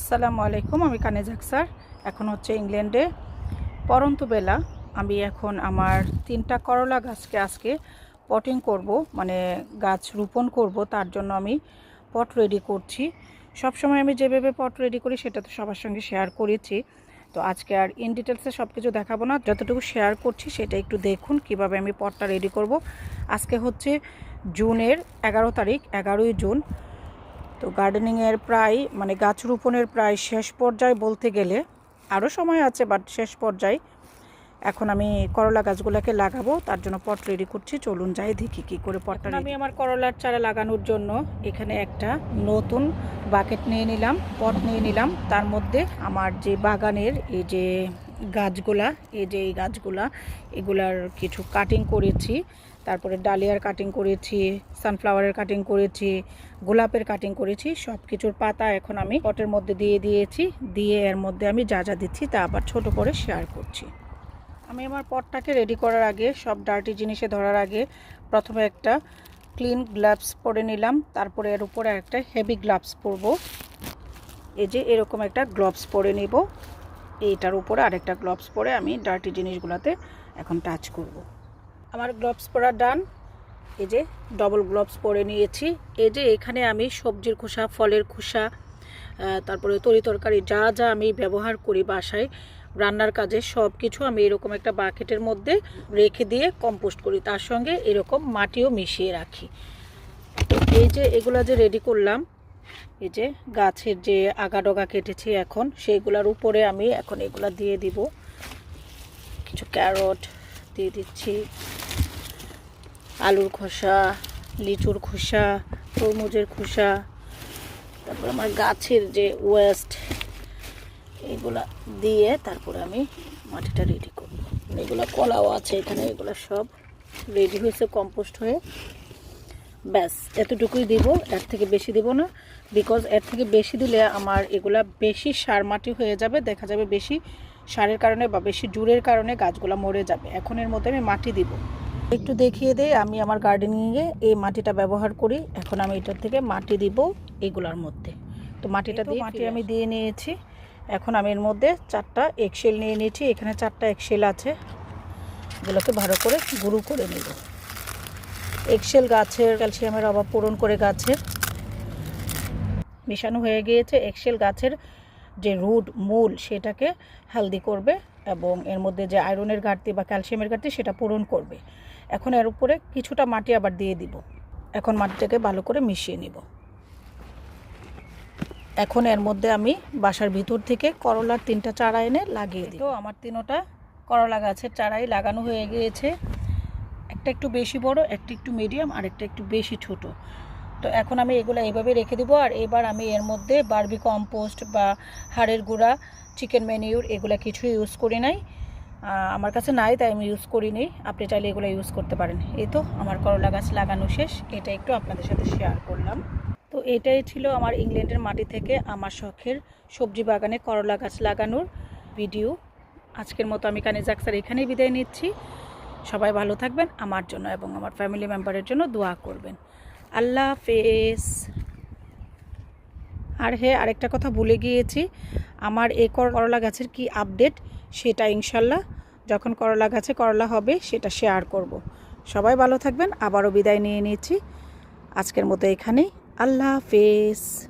আসসালামু আলাইকুম, আমি কানে স্যার এখন হচ্ছে ইংল্যান্ডে পরন্ত বেলা। আমি এখন আমার তিনটা করলা গাছকে আজকে পটিং করব মানে গাছ রোপণ করব, তার জন্য আমি পট রেডি করছি। সব সময় আমি যেভাবে পট রেডি করি, সেটা তো সবার সঙ্গে শেয়ার করেছি। তো আজকে আর ইন ডিটেলসে সব কিছু দেখাবো না, যতটুকু শেয়ার করছি সেটা একটু দেখুন, কীভাবে আমি পটটা রেডি করব। আজকে হচ্ছে জুনের এগারো তারিখ, এগারোই জুন। তো গার্ডেনিংয়ের প্রায় মানে গাছ রোপণের প্রায় শেষ পর্যায়ে বলতে গেলে আরও সময় আছে বাট শেষ পর্যায়ে এখন আমি করলা গাছগুলোকে লাগাবো তার জন্য পট রেডি করছি। চলুন যাই দেখি কী করে পটটা আমি আমার করলার চারা লাগানোর জন্য এখানে একটা নতুন বাকেট নিয়ে নিলাম পট নিয়ে নিলাম। তার মধ্যে আমার যে বাগানের এই যে গাছগুলা, এই যে এই গাছগুলা, এগুলার কিছু কাটিং করেছি। তারপরে ডালিয়ার কাটিং করেছি সানফ্লাওয়ারের কাটিং করেছি, গোলাপের কাটিং করেছি সব কিছুর পাতা এখন আমি পটের মধ্যে দিয়ে দিয়েছি। দিয়ে এর মধ্যে আমি যা যা দিচ্ছি তা আবার ছোট করে শেয়ার করছি। আমি আমার পটটাকে রেডি করার আগে, সব ডার্টি জিনিসে ধরার আগে প্রথমে একটা ক্লিন গ্লাভস পরে নিলাম। তারপরে এর উপরে একটা হেভি গ্লাভস পরবো। এই যে এরকম একটা গ্লাভস পরে নিব। এইটার উপরে আরেকটা গ্লাভস পরে আমি ডার্টি জিনিসগুলোতে এখন টাচ করব। আমার গ্লাভস পরা ডান এই যে ডবল গ্লাভস পরে নিয়েছি। এই যে এখানে আমি সবজির খোসা, ফলের খোসা তারপরে তরি তরকারি, যা যা আমি ব্যবহার করি বাসায়, রান্নার কাজে সব কিছু আমি এরকম একটা বাকেটের মধ্যে রেখে দিয়ে কম্পোস্ট করি। তার সঙ্গে এরকম মাটিও মিশিয়ে রাখি। এই যে এগুলা যে রেডি করলাম এই যে গাছের যে আগা ডগা কেটেছি এখন, সেইগুলোর উপরে আমি এখন এগুলা দিয়ে দিব। কিছু ক্যারট দিয়ে দিচ্ছি, আলুর খোসা, লিচুর খোসা, তরমুজের খোসা, তারপর আমার গাছের যে ওয়েস্ট এগুলা দিয়ে তারপরে আমি মাটিটা রেডি করব। এগুলো কলাও আছে এখানে, এগুলো সব রেডি হয়েছে কম্পোস্ট হয়ে। ব্যাস এতটুকুই দিব এর থেকে বেশি দিব না বিকজ এর থেকে বেশি দিলে আমার এগুলা বেশি সার মাটি হয়ে যাবে দেখা যাবে বেশি সারের কারণে বা বেশি জুরের কারণে গাছগুলো মরে যাবে। এখন এর মধ্যে আমি মাটি দিব। একটু দেখিয়ে দেই আমি আমার গার্ডেনিংয়ে এই মাটিটা ব্যবহার করি। এখন আমি এটার থেকে মাটি দিব এগুলার মধ্যে। তো মাটিটা দিয়ে মাটি আমি দিয়ে নিয়েছি। এখন আমি এর মধ্যে চারটা এক্সেল নিয়ে নিয়েছি। এখানে চারটা এক্সেল আছে। এগুলোকে ভালো করে গুঁড়ো করে নেব। এক্সেল গাছের ক্যালসিয়ামের অভাব পূরণ করে গাছের মিশানো হয়ে গিয়েছে। এক্সেল গাছের যে রুট, মূল, সেটাকে হেলদি করবে এবং এর মধ্যে যে আয়রনের ঘাটতি বা ক্যালসিয়ামের ঘাটতি, সেটা পূরণ করবে। এখন এর উপরে কিছুটা মাটি আবার দিয়ে দিব। এখন মাটিটাকে ভালো করে মিশিয়ে নিব। এখন এর মধ্যে আমি বাসার ভিতর থেকে করলার তিনটা চারা এনে লাগিয়ে তো আমার তিনোটা করলা গাছের চারাই লাগানো হয়ে গিয়েছে। একটা একটু বেশি বড়, একটা একটু মিডিয়াম আর একটা একটু বেশি ছোট। তো এখন আমি এগুলো এইভাবে রেখে দেবো আর এবার আমি এর মধ্যে বার্বি কম্পোস্ট বা হাড়ের গুঁড়া চিকেন ম্যানিউর এগুলো কিছু ইউজ করি নাই। আমার কাছে নাই তাই আমি ইউজ করি করিনি। আপনি চাইলে এগুলো ইউজ করতে পারেন। এই তো আমার করলা গাছ লাগানো শেষ। এটা একটু আপনাদের সাথে শেয়ার করলাম। তো এটাই ছিল আমার ইংল্যান্ডের মাটি থেকে আমার শখের সবজি বাগানে করলা গাছ লাগানোর ভিডিও আজকের মতো আমি কানে জাকসার এখানেই বিদায় নিচ্ছি। সবাই ভালো থাকবেন, আমার জন্য এবং আমার ফ্যামিলি মেম্বারের জন্য দোয়া করবেন। আল্লাহ হাফেজ। আর হ্যাঁ আরেকটা কথা ভুলে গিয়েছি, আমার এই করলা গাছের কি আপডেট সেটা ইনশাল্লাহ যখন করলা গাছে করলা হবে, সেটা শেয়ার করব। সবাই ভালো থাকবেন, আবারও বিদায় নিয়ে নিয়েছি। আজকের মতো এখানেই, আল্লাহ হাফেজ।